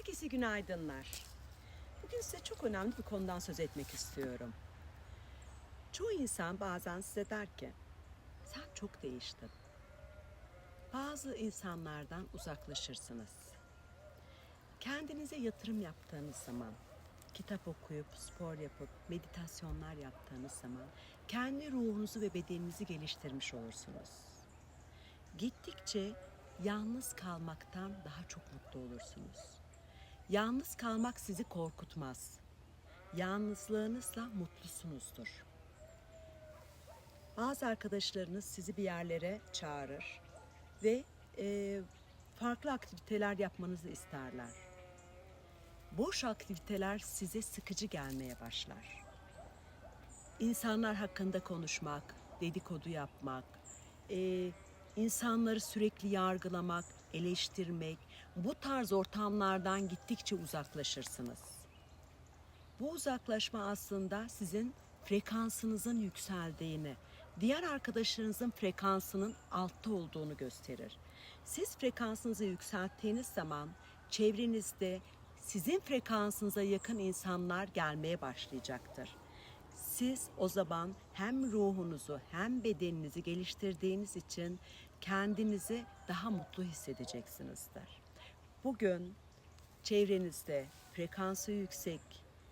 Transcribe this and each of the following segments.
Herkese günaydınlar. Bugün size çok önemli bir konudan söz etmek istiyorum. Çoğu insan bazen size der ki, sen çok değiştin. Bazı insanlardan uzaklaşırsınız. Kendinize yatırım yaptığınız zaman, kitap okuyup, spor yapıp, meditasyonlar yaptığınız zaman kendi ruhunuzu ve bedeninizi geliştirmiş olursunuz. Gittikçe yalnız kalmaktan daha çok mutlu olursunuz. Yalnız kalmak sizi korkutmaz. Yalnızlığınızla mutlusunuzdur. Bazı arkadaşlarınız sizi bir yerlere çağırır ve e, farklı aktiviteler yapmanızı isterler. Boş aktiviteler size sıkıcı gelmeye başlar. İnsanlar hakkında konuşmak, dedikodu yapmak, e, insanları sürekli yargılamak, eleştirmek, bu tarz ortamlardan gittikçe uzaklaşırsınız. Bu uzaklaşma aslında sizin frekansınızın yükseldiğini, diğer arkadaşlarınızın frekansının altta olduğunu gösterir. Siz frekansınızı yükselttiğiniz zaman çevrenizde sizin frekansınıza yakın insanlar gelmeye başlayacaktır. Siz o zaman hem ruhunuzu hem bedeninizi geliştirdiğiniz için kendinizi daha mutlu hissedeceksinizdir. Bugün çevrenizde frekansı yüksek,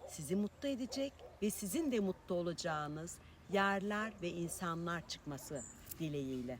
sizi mutlu edecek ve sizin de mutlu olacağınız yerler ve insanlar çıkması dileğiyle.